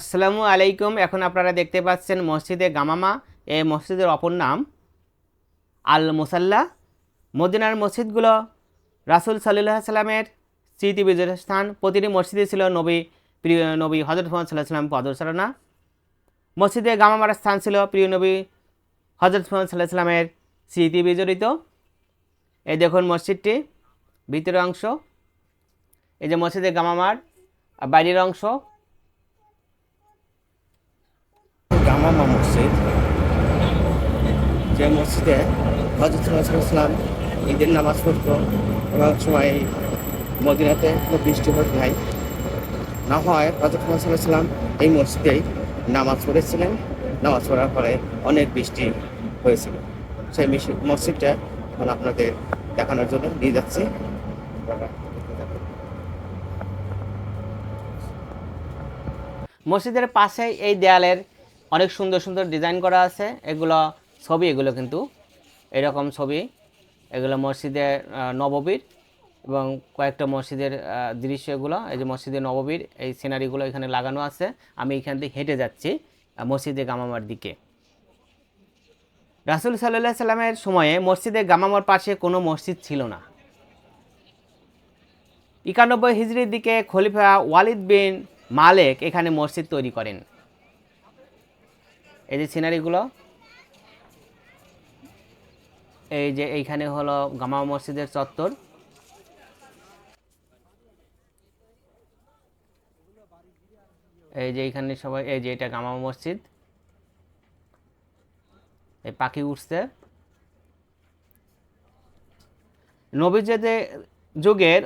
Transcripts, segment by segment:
আসসালামু আলাইকুম। এখন আপনারা দেখতে পাচ্ছেন মসজিদে গামামা। এই মসজিদের অপর নাম আল মুসাল্লা মদিনার মসজিদগুলো রাসুল সাল্লাহ সাল্লামের স্মৃতি বিজয়ের স্থান। প্রতিটি মসজিদে ছিল নবী, প্রিয় নবী হজরত মোহাম্মদ সাল্লাহ সাল্লাম পদচারণা। মসজিদে গামামার স্থান ছিল প্রিয় নবী হজরত মোহাম্মদ সাল্লাহ সাল্লামের স্মৃতি বিজড়িত। এই দেখুন মসজিদটি, ভিতরের অংশ। এই যে মসজিদে গামামার বাইরের অংশ। গামামা মসজিদ যে মসজিদে হজরত ইসলাম ঈদের নামাজ পড়তো এবং সময় মদিনাতে কোনো বৃষ্টি হতে নাই না হয় হজরত ইসলাম এই মসজিদেই নামাজ পড়েছিলেন, নামাজ পড়ার পরে অনেক বৃষ্টি হয়েছিল। সেই মসজিদটা এখন আপনাদের দেখানোর জন্য নিয়ে যাচ্ছি। মসজিদের পাশে এই দেয়ালের অনেক সুন্দর সুন্দর ডিজাইন করা আছে। এগুলো ছবি, এগুলো কিন্তু এরকম ছবি। এগুলো মসজিদের নববীর এবং কয়েকটা মসজিদের দৃশ্য এগুলো। এই যে মসজিদের নববীর, এই সিনারিগুলো এখানে লাগানো আছে। আমি এখান থেকে হেঁটে যাচ্ছি মসজিদে গামামার দিকে। রাসুল সাল্লাহ সাল্লামের সময়ে মসজিদে গামামার পাশে কোনো মসজিদ ছিল না। একানব্বই হিজড়ির দিকে খলিফা ওয়ালিদ বিন মালেক এখানে মসজিদ তৈরি করেন। এই যে সিনারিগুলো, এই যে এইখানে হলো গামা মসজিদের চত্বর। এই যে এইখানে সবাই, এই যে এটা গামা মসজিদ। এই পাখি উঠছে। নবীজেদের যুগের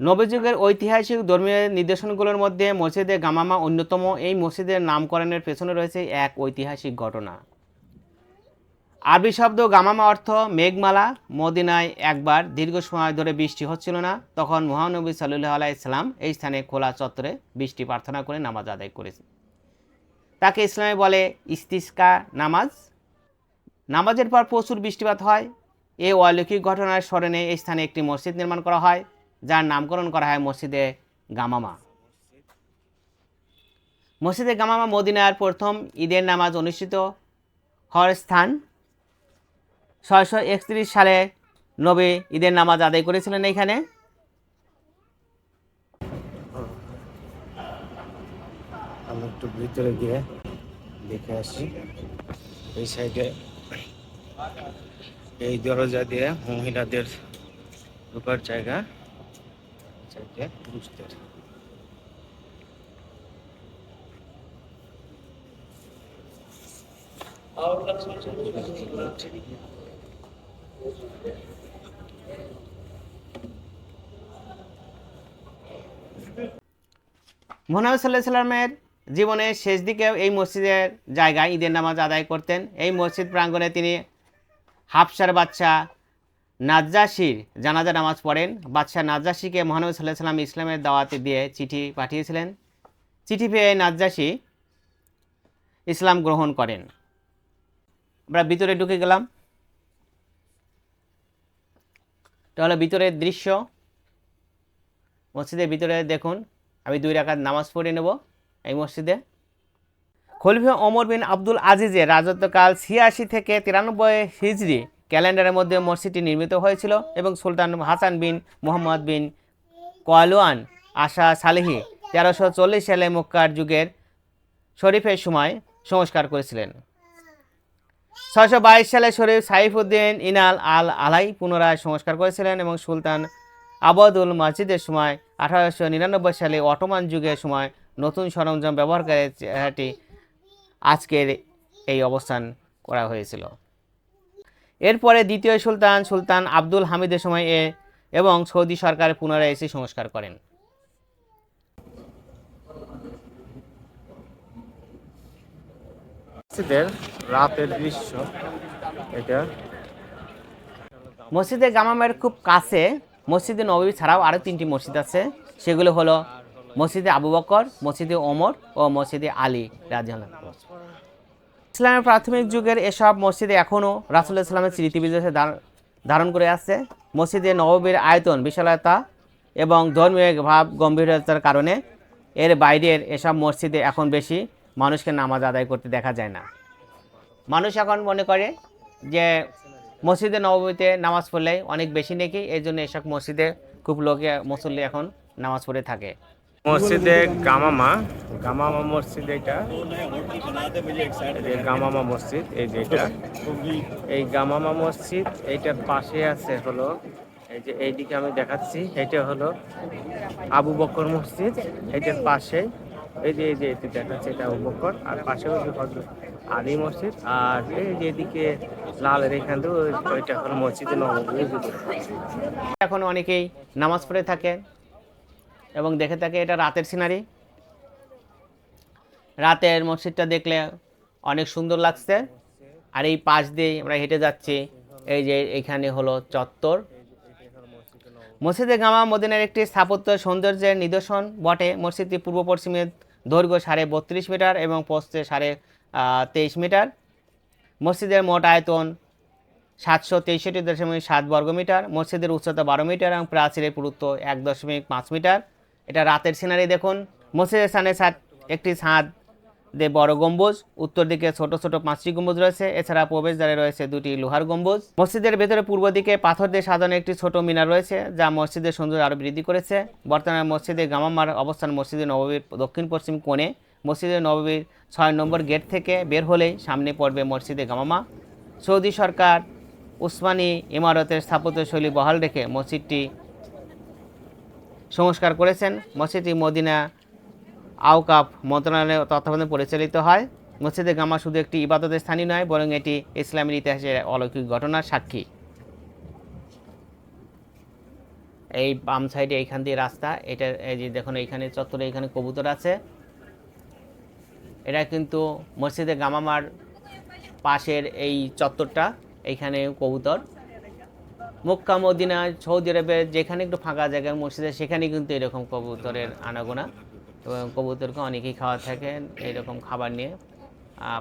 নবযুগের ঐতিহাসিক ধর্মীয় নিদর্শনগুলোর মধ্যে মসজিদে গামামা অন্যতম। এই মসজিদের নামকরণের পেছনে রয়েছে এক ঐতিহাসিক ঘটনা। আরবি শব্দ গামামা অর্থ মেঘমালা। মদিনায় একবার দীর্ঘ সময় ধরে বৃষ্টি হচ্ছিল না। তখন মহানবী সাল্লাহ ইসলাম এই স্থানে খোলা চত্বরে বৃষ্টি প্রার্থনা করে নামাজ আদায় করেছে তাকে ইসলামে বলে ইস্তিস্কা নামাজ। নামাজের পর প্রচুর বৃষ্টিপাত হয়। এই অলৌকিক ঘটনার স্মরণে এই স্থানে একটি মসজিদ নির্মাণ করা হয়। যার নামকরণ করা হয় মসজিদে গামামা। মসজিদে গামামা মদিনার প্রথম ঈদের নামাজ অনুষ্ঠিত হওয়ার স্থান ছয়শো একত্রিশ সালে নবী ঈদের নামাজ আদায় করেছিলেন এখানে। একটু ভিতরে গিয়ে দেখে আসি। এই সাইডে এই দরজা দিয়ে মহিলাদের ঢোকার জায়গা। সাইডে পুরুষদের মোহাম্মদ সাল্লাহ সাল্লামের জীবনের শেষ দিকেও এই মসজিদের জায়গায় ঈদের নামাজ আদায় করতেন। এই মসজিদ প্রাঙ্গণে তিনি হাফসার বাচ্চা নাজ্জাসির জানাজা নামাজ পড়েন। বাদশাহ নাজ্জাসিকে মহানবী সাল্লাহ সাল্লাম ইসলামের দাওয়াতে দিয়ে চিঠি পাঠিয়েছিলেন। চিঠি পেয়ে নাজ্জাসি ইসলাম গ্রহণ করেন। আমরা ভিতরে ঢুকে গেলাম। তাহলে ভিতরের দৃশ্য। মসজিদের ভিতরে দেখুন, আমি দুই রাকাত নামাজ পড়ে নেব এই মসজিদে। খলিফা ওমর বিন আব্দুল আজিজের রাজত্বকাল ছিয়াশি থেকে তিরানব্বই হিজড়ি ক্যালেন্ডারের মধ্যে মসজিদটি নির্মিত হয়েছিল এবং সুলতান হাসান বিন মোহাম্মদ বিন কোয়ালওয়ান আশা সালেহি তেরোশো চল্লিশ সালে মক্কার যুগের শরীফের সময় সংস্কার করেছিলেন। ছয়শো বাইশ সালে শরীফ সাইফুদ্দিন ইনাল আল আলাই পুনরায় সংস্কার করেছিলেন এবং সুলতান আবাদুল মসজিদের সময় আঠারোশো নিরানব্বই সালে অটোমান যুগের সময় নতুন সরঞ্জাম ব্যবহার করে চেহারাটি আজকের এই অবস্থান করা হয়েছিল। এরপরে দ্বিতীয় সুলতান সুলতান আব্দুল হামিদের সময় এ এবং সৌদি সরকার পুনরায় এসে সংস্কার করেন। মসজিদের রাতের দৃশ্য এটা। মসজিদে গামামের খুব কাছে মসজিদে নবী ছাড়াও আরও তিনটি মসজিদ আছে। সেগুলো হলো মসজিদে আবু বকর মসজিদে ওমর ও মসজিদে আলী রাজিয়াল ইসলামের প্রাথমিক যুগের এসব মসজিদে এখনও রাসুল্লাহ ইসলামের স্মৃতি বিদেশে ধারণ করে আসছে। মসজিদে নববীর আয়তন, বিশালতা এবং ধর্মীয় ভাব গম্ভীরতার কারণে এর বাইরের এসব মসজিদে এখন বেশি মানুষকে নামাজ আদায় করতে দেখা যায় না। মানুষ এখন মনে করে যে মসজিদে নবমীতে নামাজ পড়লে অনেক বেশি নাকি, এই জন্য এসব মসজিদে খুব লোকে মুসল্লি এখন নামাজ পড়ে থাকে। মসজিদে গামামা গামামা মসজিদ এটা গামামা মসজিদ, এই যে এটা। এই গামামা মসজিদ এইটার পাশে আছে হলো, এই যে এইদিকে আমি দেখাচ্ছি এটা হলো আবু বকর মসজিদ এটার পাশে। এই যে এই যে এটি দেখাচ্ছে, এটা আবু বকর। আর পাশে হচ্ছে হজরত আলী মসজিদ, আর এই যে এদিকে লালের এখান থেকে ওইটা হলো মসজিদে নবমী এখন অনেকেই নামাজ পড়ে থাকে এবং দেখে থাকে এটা রাতের সিনারি। রাতের মসজিদটা দেখলে অনেক সুন্দর লাগছে। আর এই পাশ দিয়ে আমরা হেঁটে যাচ্ছি, এই যে এখানে হলো চত্বর। মসজিদে গামা মদিনার একটি স্থাপত্য সৌন্দর্যের নিদর্শন বটে। মসজিদটি পূর্ব পশ্চিমে দৈর্ঘ্য সাড়ে বত্রিশ মিটার এবং পশ্চে সাড়ে তেইশ মিটার। মসজিদের মোট আয়তন সাতশো তেষট্টি দশমিক সাত বর্গমিটার। মসজিদের উচ্চতা বারো মিটার এবং প্রাচীরের পুরুত্ব এক দশমিক পাঁচ মিটার। এটা রাতের সিনারি দেখুন। মসজিদের স্থানে সাত, একটি ছাদ দিয়ে বড় গম্বুজ, উত্তর দিকে ছোট ছোট পাঁচটি গম্বুজ রয়েছে, এছাড়া প্রবেশদ্বারে রয়েছে দুটি লোহার গম্বুজ। মসজিদের ভেতরে পূর্ব দিকে পাথর দিয়ে সাজানো একটি ছোট মিনার রয়েছে, যা মসজিদের সৌন্দর্য আরও বৃদ্ধি করেছে। বর্তমানে মসজিদে গামামার অবস্থান মসজিদে নববীর দক্ষিণ পশ্চিম কোণে। মসজিদে নববীর ছয় নম্বর গেট থেকে বের হলেই সামনে পড়বে মসজিদে গামামা। সৌদি সরকার, উসমানী ইমারতের স্থাপত্যশৈলী বহাল রেখে মসজিদটি সংস্কার করেছেন। মসজিদটি মদিনা আওকাফ মন্ত্রণালয়ের তত্ত্বাবধানে পরিচালিত হয়। মসজিদে গামা শুধু একটি ইবাদতের স্থানই নয়, বরং এটি ইসলামের ইতিহাসের অলৌকিক ঘটনার সাক্ষী। এই বাম সাইডে এইখান দিয়ে রাস্তা, এটা এই যে দেখুন, এইখানে চত্বরে এখানে কবুতর আছে। এটা কিন্তু মসজিদে গামামার পাশের এই চত্বরটা, এইখানে কবুতর। মক্কা মদিনা সৌদি আরবের যেখানে একটু ফাঁকা জায়গায় মসজিদে সেখানে কিন্তু এরকম কবুতরের আনাগোনা এবং কবুতরকে অনেকেই খাওয়া থাকেন এরকম খাবার নিয়ে।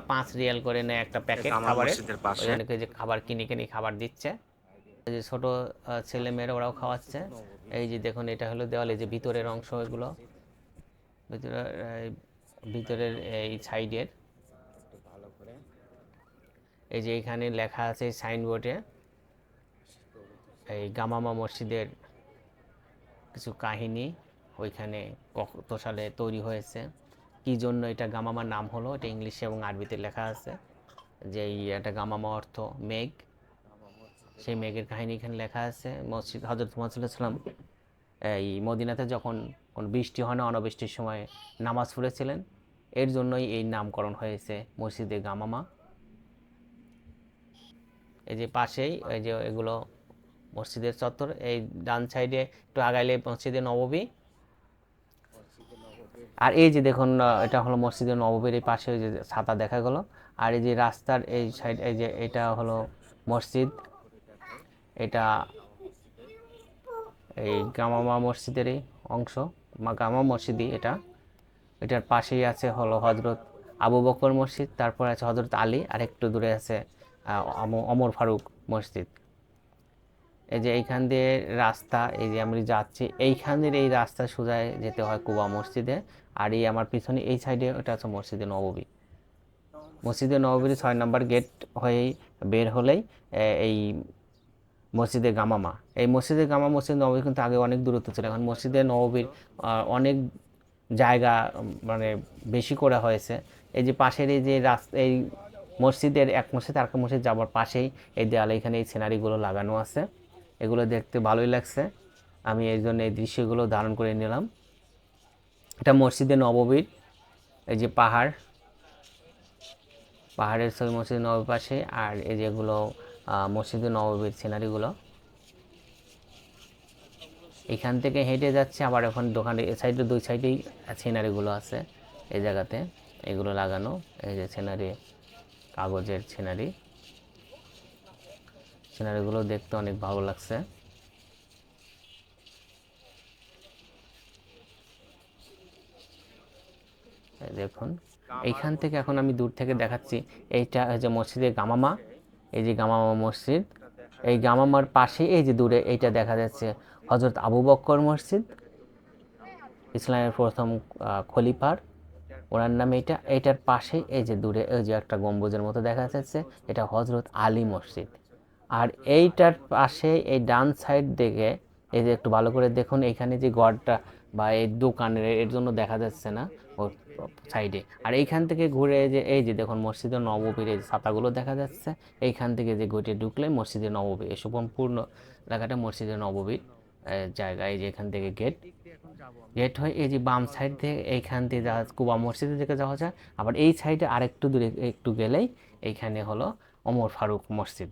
পাঁচ রিয়াল করে নেয় একটা প্যাকেট খাবারের। ওখানে যে খাবার কিনে কিনে খাবার দিচ্ছে। যে ছোট ছেলে মেয়েরা ওরাও খাওয়াচ্ছে। এই যে দেখুন এটা হলো দেওয়ালে যে ভিতরের অংশ এগুলো। ভিতরের এই ভিতরের এই সাইডের। এই যে এখানে লেখা আছে সাইনবোর্ডে। এই গামামা মসজিদের কিছু কাহিনী ওইখানে কত সালে তৈরি হয়েছে। কি জন্য এটা গামামার নাম হলো? এটা ইংলিশে এবং আরবিতে লেখা আছে যে এটা গামামা অর্থ মেঘ। সেই মেঘের কাহিনী এখানে লেখা আছে। মসজিদ হজরত মোহাম্মদ এই মদিনাতে যখন কোন বৃষ্টি হয় না, অনাবৃষ্টির সময় নামাজ পড়েছিলেন, এর জন্যই এই নামকরণ হয়েছে মসজিদে গামামা। এই যে পাশেই এই যে এগুলো মসজিদের চত্বর, এই ডান সাইডে একটু আগাইলে মসজিদে নববী। আর এই যে দেখুন এটা হলো মসজিদে নববীর এই পাশে যে ছাতা দেখা গেল। আর এই যে রাস্তার এই সাইড এই যে এটা হলো মসজিদ। এটা এই গামামা মসজিদেরই অংশ, মা গামা মসজিদই এটা। এটার পাশেই আছে হলো হজরত আবু বকর মসজিদ, তারপর আছে হজরত আলী, আর একটু দূরে আছে অম- অমর ফারুক মসজিদ। এই যে এইখান দিয়ে রাস্তা, এই যে আমি যাচ্ছি এইখানের এই রাস্তা সোজায় যেতে হয় কুবা মসজিদে। আর এই আমার পিছনে এই সাইডে ওটা হচ্ছে মসজিদে নববী। মসজিদে নববীর ছয় নম্বর গেট হয়েই বের হলেই এই মসজিদে গামামা। এই মসজিদে গামা মসজিদ নববী কিন্তু আগে অনেক দূরত্ব ছিল। এখন মসজিদে নববীর অনেক জায়গা মানে বেশি করা হয়েছে। এই যে পাশের এই যে রাস্তা এই মসজিদের এক মসজিদ আর মসজিদ যাওয়ার পাশেই এই দেয়ালে এখানে এই সিনারিগুলো লাগানো আছে। এগুলো দেখতে ভালোই লাগছে। আমি এই জন্য এই দৃশ্যগুলো ধারণ করে নিলাম। এটা মসজিদে নববীর, এই যে পাহাড়, পাহাড়ের ছবি মসজিদ নববীর পাশে, আর এই যেগুলো মসজিদে নববীর সিনারিগুলো। এখান থেকে হেঁটে যাচ্ছে, আবার এখন দোকানে, এ সাইডে, দুই সাইডেই সিনারিগুলো আছে, এই জায়গাতে। এগুলো লাগানো, এই যে সিনারি, কাগজের সিনারি। সিনারিগুলো দেখতে অনেক ভালো লাগছে। দেখুন, এইখান থেকে এখন আমি দূর থেকে দেখাচ্ছি, এইটা হচ্ছে মসজিদে গামামা, এই যে গামামা মসজিদ। এই গামামার পাশে এই যে দূরে এইটা দেখা যাচ্ছে হজরত আবু বক্কর মসজিদ, ইসলামের প্রথম খলিফার। ওনার নামে এটা এটার পাশেই এই যে দূরে, এই যে একটা গম্বুজের মতো দেখা যাচ্ছে, এটা হজরত আলী মসজিদ। আর এইটার পাশে এই ডান সাইড দিকে এই যে একটু ভালো করে দেখুন এখানে যে গড়টা বা এই দোকানের এর জন্য দেখা যাচ্ছে না সাইডে। আর এইখান থেকে ঘুরে যে এই যে দেখুন মসজিদের নববীর এই ছাতাগুলো দেখা যাচ্ছে এইখান থেকে যে গেটে ঢুকলে মসজিদের নববী এই সম্পূর্ণ এলাকাটা মসজিদের নববীর আহ, জায়গা এই যে এখান থেকে গেট। গেট হয় এই যে বাম সাইড থেকে এইখান থেকে যাওয়া কুবা মসজিদের দিকে যাওয়া যায়। আবার এই সাইডে আরেকটু দূরে একটু গেলেই এইখানে হলো ওমর ফারুক মসজিদ।